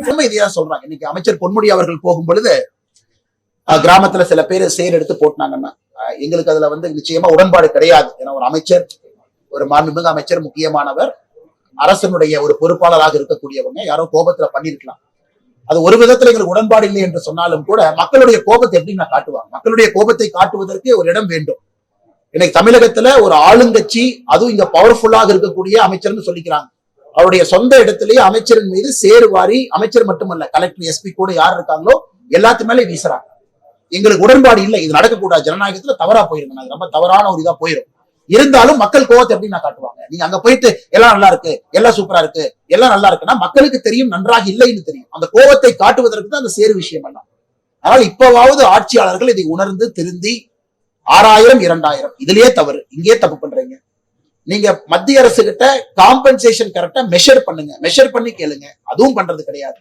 உண்மை இதையா சொல்றாங்க. இன்னைக்கு அமைச்சர் பொன்முடி அவர்கள் போகும் பொழுது கிராமத்துல சில பேர் சேர் எடுத்து போட்டினாங்கன்னா எங்களுக்கு அதுல வந்து நிச்சயமா உடன்பாடு கிடையாது. ஏன்னா ஒரு அமைச்சர் ஒரு மாண்புமிகு அமைச்சர் முக்கியமானவர் அரசனுடைய ஒரு பொறுப்பாளராக இருக்கக்கூடியவங்க யாரோ கோபத்துல பண்ணிருக்கலாம் அது ஒரு விதத்துல எங்களுக்கு உடன்பாடு இல்லை என்று சொன்னாலும் கூட மக்களுடைய கோபத்தை எப்படி நான் காட்டுவாங்க? மக்களுடைய கோபத்தை காட்டுவதற்கு ஒரு இடம் வேண்டும். இன்னைக்கு தமிழகத்துல ஒரு ஆளுங்கட்சி அதுவும் இங்க பவர்ஃபுல்லாக இருக்கக்கூடிய அமைச்சர்னு சொல்லிக்கிறாங்க. அவருடைய சொந்த இடத்திலேயே அமைச்சரின் மீது சேருவாரி அமைச்சர் மட்டுமல்ல கலெக்டர் எஸ்பி கூட யார் இருக்காங்களோ எல்லாத்து மேலே வீசுறாங்க. எங்களுக்கு உடன்பாடு இல்லை. இது நடக்கக்கூடாது. ஜனநாயகத்துல தவறா போயிருங்க. அது ரொம்ப தவறான ஒரு இதா போயிடும் இருந்தாலும் மக்கள் கோவத்தை எப்படி நான் காட்டுவாங்க? நீங்க அங்க போயிட்டு எல்லாம் நல்லா இருக்கு எல்லாம் சூப்பரா இருக்கு எல்லாம் நல்லா இருக்குன்னா மக்களுக்கு தெரியும் நன்றாக இல்லைன்னு தெரியும். அந்த கோவத்தை காட்டுவதற்கு தான் அந்த சேரு விஷயம் எல்லாம் ஆனால் இப்பவாவது ஆட்சியாளர்கள் இதை உணர்ந்து திருந்தி ஆறாயிரம் இரண்டாயிரம் இதுலயே தவறு இங்கேயே தப்பு பண்றீங்க. நீங்க மத்திய அரசு கிட்ட காம்பன்சேஷன் கரெக்டா மெஷர் பண்ணுங்க. மெஷர் பண்ணி கேளுங்க. அதுவும் பண்றது கிடையாது.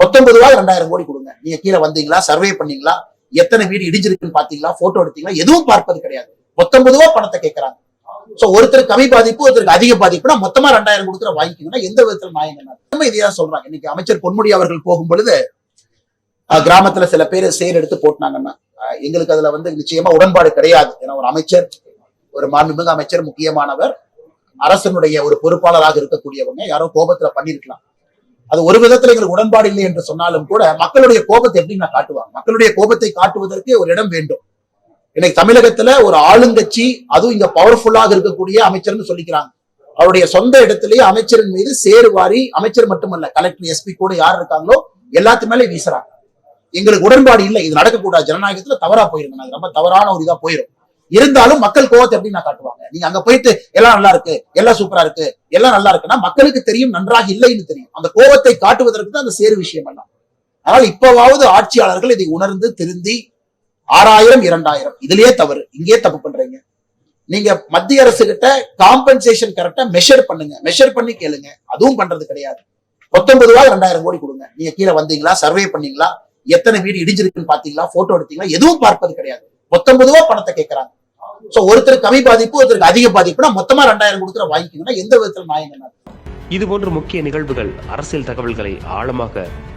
பத்தொன்பது ரூபாய் ரெண்டாயிரம் கோடி கொடுங்க. நீங்க கீழே வந்தீங்களா? சர்வே பண்ணீங்களா? எத்தனை வீடு இடிஞ்சிருக்குன்னு பாத்தீங்களா போட்டோ எடுத்தீங்களா? எதுவும் பார்ப்பது கிடையாது. பத்தொன்பது பணத்தை கேட்கறாங்க சோ ஒருத்தர் கம்மி பாதிப்பு ஒருத்தருக்கு அதிக பாதிப்புனா மொத்தமா ரெண்டாயிரம் கொடுக்குற வாங்கிக்கீங்கன்னா எந்த விதத்துல நியாயம் இதையா சொல்றாங்க. இன்னைக்கு அமைச்சர் பொன்முடி அவர்கள் போகும் பொழுது கிராமத்துல சில பேர் சேர் எடுத்து போட்டினாங்கன்னா எங்களுக்கு அதுல வந்து நிச்சயமா உடன்பாடு கிடையாது. ஏன்னா ஒரு அமைச்சர் ஒரு மாண்புமிகு அமைச்சர் முக்கியமானவர் அரசனுடைய ஒரு பொறுப்பாளராக இருக்கக்கூடியவங்க யாரோ கோபத்துல பண்ணிருக்கலாம். அது ஒரு விதத்துல எங்களுக்கு உடன்பாடு இல்லை என்று சொன்னாலும் கூட மக்களுடைய கோபத்தை எப்படி நான் காட்டுவாங்க? மக்களுடைய கோபத்தை காட்டுவதற்கு ஒரு இடம் வேண்டும். இன்னைக்கு தமிழகத்துல ஒரு ஆளுங்கட்சி அதுவும் இங்க பவர்ஃபுல்லாக இருக்கக்கூடிய அமைச்சர்னு சொல்லிக்கிறாங்க. அவருடைய சொந்த இடத்துலயே அமைச்சரின் மீது சேருவாரி அமைச்சர் மட்டுமல்ல கலெக்டர் எஸ்பி கூட யார் இருக்காங்களோ எல்லாத்து மேலே வீசுறாங்க. எங்களுக்கு உடன்பாடு இல்லை இது நடக்கக்கூடாது. ஜனநாயகத்துல தவறா போயிருங்க. அது ரொம்ப தவறான ஒரு இதா போயிடும் இருந்தாலும் மக்கள் கோவத்தை எப்படி நான் காட்டுவாங்க. நீங்க அங்க போயிட்டு எல்லாம் நல்லா இருக்கு எல்லாம் சூப்பரா இருக்கு எல்லாம் நல்லா இருக்குன்னா மக்களுக்கு தெரியும் நன்றாக இல்லைன்னு தெரியும். அந்த கோவத்தை காட்டுவதற்கு தான் அந்த சேரு விஷயம் எல்லாம் ஆனால் இப்பவாவது ஆட்சியாளர்கள் இதை உணர்ந்து திருந்தி ஆறாயிரம் இரண்டாயிரம். இதுலயே தவறு. இங்கேயே தப்பு பண்றீங்க. நீங்க மத்திய அரசு கிட்ட காம்பன்சேஷன் கரெக்டா மெஷர் பண்ணுங்க. மெஷர் பண்ணி கேளுங்க. அதுவும் பண்றது கிடையாது. பத்தொன்பது ரூபாய் ரெண்டாயிரம் கோடி கொடுங்க. நீங்க கீழே வந்தீங்களா? சர்வே பண்ணீங்களா? எத்தனை வீடு இடிஞ்சிருக்குன்னு பாத்தீங்களா? போட்டோ எடுத்தீங்களா? எதுவும் பார்ப்பது கிடையாது. பத்தொன்பது ரூபாய் பணத்தை கேட்கறாங்க சோ ஒருத்தர் கம்மி பாதிப்பு ஒருத்தருக்கு அதிக பாதிப்புனா மொத்தமா ரெண்டாயிரம் கொடுக்குற வாங்கிக்கணும்னா எந்த விதத்துல நியாயம் இதுபோன்ற முக்கிய நிகழ்வுகள் அரசியல் தகவல்களை ஆழமாக